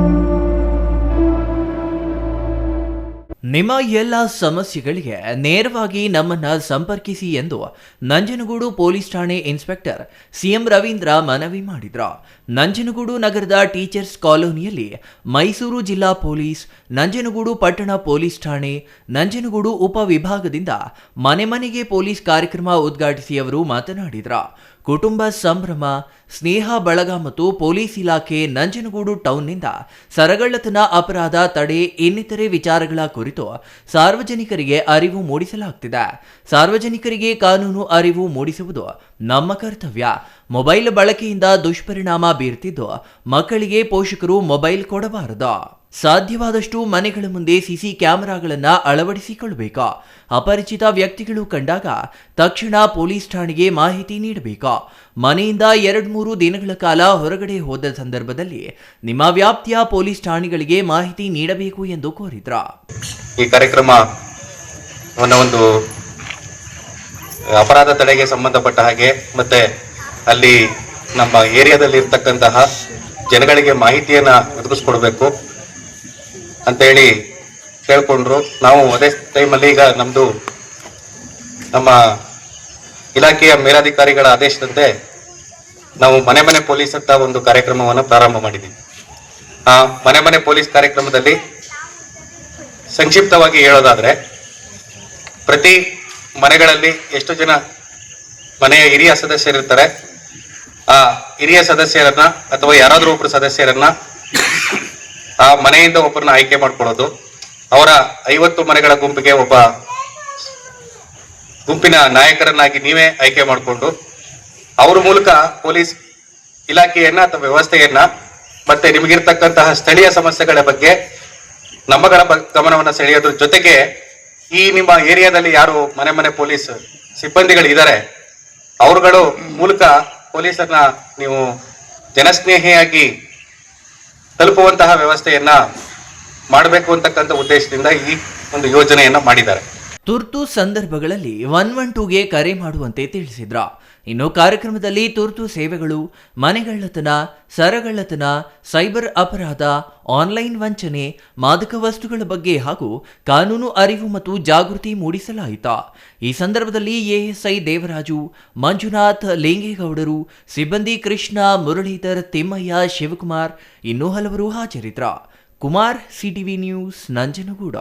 Thank you. ನಿಮ್ಮ ಎಲ್ಲ ಸಮಸ್ಯೆಗಳಿಗೆ ನೇರವಾಗಿ ನಮ್ಮನ್ನ ಸಂಪರ್ಕಿಸಿ ಎಂದು ನಂಜನಗೂಡು ಪೊಲೀಸ್ ಠಾಣೆ ಇನ್ಸ್ಪೆಕ್ಟರ್ ಸಿಎಂ ರವೀಂದ್ರ ಮನವಿ ಮಾಡಿದ್ರ. ನಂಜನಗೂಡು ನಗರದ ಟೀಚರ್ಸ್ ಕಾಲೋನಿಯಲ್ಲಿ ಮೈಸೂರು ಜಿಲ್ಲಾ ಪೊಲೀಸ್, ನಂಜನಗೂಡು ಪಟ್ಟಣ ಪೊಲೀಸ್ ಠಾಣೆ, ನಂಜನಗೂಡು ಉಪವಿಭಾಗದಿಂದ ಮನೆ ಮನೆಗೆ ಪೊಲೀಸ್ ಕಾರ್ಯಕ್ರಮ ಉದ್ಘಾಟಿಸಿ ಅವರು ಮಾತನಾಡಿದ್ರ. ಕುಟುಂಬ ಸಂಭ್ರಮ, ಸ್ನೇಹ ಬಳಗ ಮತ್ತು ಪೊಲೀಸ್ ಇಲಾಖೆ ನಂಜನಗೂಡು ಟೌನ್ನಿಂದ ಸರಗಳ್ಳತನ ಅಪರಾಧ ತಡೆ ಇನ್ನಿತರೆ ವಿಚಾರಗಳ ಕುರಿತು ಸಾರ್ವಜನಿಕರಿಗೆ ಅರಿವು ಮೂಡಿಸಲಾಗ್ತಿದೆ. ಸಾರ್ವಜನಿಕರಿಗೆ ಕಾನೂನು ಅರಿವು ಮೂಡಿಸುವುದು ನಮ್ಮ ಕರ್ತವ್ಯ. ಮೊಬೈಲ್ ಬಳಕೆಯಿಂದ ದುಷ್ಪರಿಣಾಮ ಬೀರ್ತಿದ್ದು ಮಕ್ಕಳಿಗೆ ಪೋಷಕರು ಮೊಬೈಲ್ ಕೊಡಬಾರದು. ಸಾಧ್ಯವಾದಷ್ಟು ಮನೆಗಳ ಮುಂದೆ ಸಿಸಿ ಕ್ಯಾಮೆರಾಗಳನ್ನ ಅಳವಡಿಸಿಕೊಳ್ಳಬೇಕು? ಅಪರಿಚಿತ ವ್ಯಕ್ತಿಗಳು ಕಂಡಾಗ ತಕ್ಷಣ ಪೊಲೀಸ್ ಠಾಣೆಗೆ ಮಾಹಿತಿ ನೀಡಬೇಕು? ಮನೆಯಿಂದ ಎರಡು ಮೂರು ದಿನಗಳ ಕಾಲ ಹೊರಗಡೆ ಹೋದ ಸಂದರ್ಭದಲ್ಲಿ ನಿಮ್ಮ ವ್ಯಾಪ್ತಿಯ ಪೊಲೀಸ್ ಠಾಣೆಗಳಿಗೆ ಮಾಹಿತಿ ನೀಡಬೇಕು ಎಂದು ಕೋರಿದ್ರ. ಈ ಕಾರ್ಯಕ್ರಮ ಒಂದು ಅಪರಾಧ ತಡೆಗೆ ಸಂಬಂಧಪಟ್ಟ ಹಾಗೆ, ಮತ್ತೆ ಅಲ್ಲಿ ನಮ್ಮ ಏರಿಯಾದಲ್ಲಿ ಇರ್ತಕ್ಕಂತಹ ಜನಗಳಿಗೆ ಮಾಹಿತಿಯನ್ನ ಒದಗಿಸ್ಕೊಡ್ಬೇಕು. ಅಂತ ಹೇಳಿ ಕೇಳ್ಕೊಂಡ್ರು. ನಾವು ಅದೇ ಟೈಮಲ್ಲಿ ಈಗ ನಮ್ದು ನಮ್ಮ ಇಲಾಖೆಯ ಮೇಲಾಧಿಕಾರಿಗಳ ಆದೇಶದಂತೆ ನಾವು ಮನೆ ಮನೆ ಪೊಲೀಸ್ ಅಂತ ಒಂದು ಕಾರ್ಯಕ್ರಮವನ್ನು ಪ್ರಾರಂಭ ಮಾಡಿದ್ದೀವಿ. ಆ ಮನೆ ಮನೆ ಪೊಲೀಸ್ ಕಾರ್ಯಕ್ರಮದಲ್ಲಿ ಸಂಕ್ಷಿಪ್ತವಾಗಿ ಹೇಳೋದಾದ್ರೆ, ಪ್ರತಿ ಮನೆಗಳಲ್ಲಿ ಎಷ್ಟು ಜನ ಮನೆಯ ಹಿರಿಯ ಸದಸ್ಯರಿರ್ತಾರೆ, ಆ ಹಿರಿಯ ಸದಸ್ಯರನ್ನ ಅಥವಾ ಯಾರಾದರೂ ಒಬ್ಬರು ಸದಸ್ಯರನ್ನ ಆ ಮನೆಯಿಂದ ಒಬ್ಬರನ್ನ ಆಯ್ಕೆ ಮಾಡ್ಕೊಳ್ಳೋದು. ಅವರ ಐವತ್ತು ಮನೆಗಳ ಗುಂಪಿಗೆ ಒಬ್ಬ ಗುಂಪಿನ ನಾಯಕರನ್ನಾಗಿ ನೀವೇ ಆಯ್ಕೆ ಮಾಡಿಕೊಂಡು, ಅವ್ರ ಮೂಲಕ ಪೊಲೀಸ್ ಇಲಾಖೆಯನ್ನ ಅಥವಾ ವ್ಯವಸ್ಥೆಯನ್ನ ಮತ್ತೆ ನಿಮಗಿರ್ತಕ್ಕಂತಹ ಸ್ಥಳೀಯ ಸಮಸ್ಯೆಗಳ ಬಗ್ಗೆ ನಮ್ಮಗಳ ಗಮನವನ್ನು ಸೆಳೆಯೋದ್ರ ಜೊತೆಗೆ ಈ ನಿಮ್ಮ ಏರಿಯಾದಲ್ಲಿ ಯಾರು ಮನೆ ಮನೆ ಪೊಲೀಸ್ ಸಿಬ್ಬಂದಿಗಳಿದ್ದಾರೆ ಅವರುಗಳು ಮೂಲಕ ಪೊಲೀಸರನ್ನ ನೀವು ಜನಸ್ನೇಹಿಯಾಗಿ ತಲುಪುವಂತಹ ವ್ಯವಸ್ಥೆಯನ್ನ ಮಾಡಬೇಕು ಅಂತಕ್ಕಂಥ ಉದ್ದೇಶದಿಂದ ಈ ಒಂದು ಯೋಜನೆಯನ್ನ ಮಾಡಿದ್ದಾರೆ. ತುರ್ತು ಸಂದರ್ಭಗಳಲ್ಲಿ ಒನ್ ಒನ್ ಟೂಗೆ ಕರೆ ಮಾಡುವಂತೆ ತಿಳಿಸಿದ್ರ. ಇನ್ನು ಕಾರ್ಯಕ್ರಮದಲ್ಲಿ ತುರ್ತು ಸೇವೆಗಳು, ಮನೆಗಳ್ಳತನ, ಸರಗಳ್ಳತನ, ಸೈಬರ್ ಅಪರಾಧ, ಆನ್ಲೈನ್ ವಂಚನೆ, ಮಾದಕ ವಸ್ತುಗಳ ಬಗ್ಗೆ ಹಾಗೂ ಕಾನೂನು ಅರಿವು ಮತ್ತು ಜಾಗೃತಿ ಮೂಡಿಸಲಾಯಿತು. ಈ ಸಂದರ್ಭದಲ್ಲಿ ಎಎಸ್ಐ ದೇವರಾಜು, ಮಂಜುನಾಥ್ ಲಿಂಗೇಗೌಡರು, ಸಿಬ್ಬಂದಿ ಕೃಷ್ಣ, ಮುರಳೀಧರ್ ತಿಮ್ಮಯ್ಯ, ಶಿವಕುಮಾರ್ ಇನ್ನೂ ಹಲವರು ಹಾಜರಿದ್ರ. Kumar, CTV news, Nanjangud.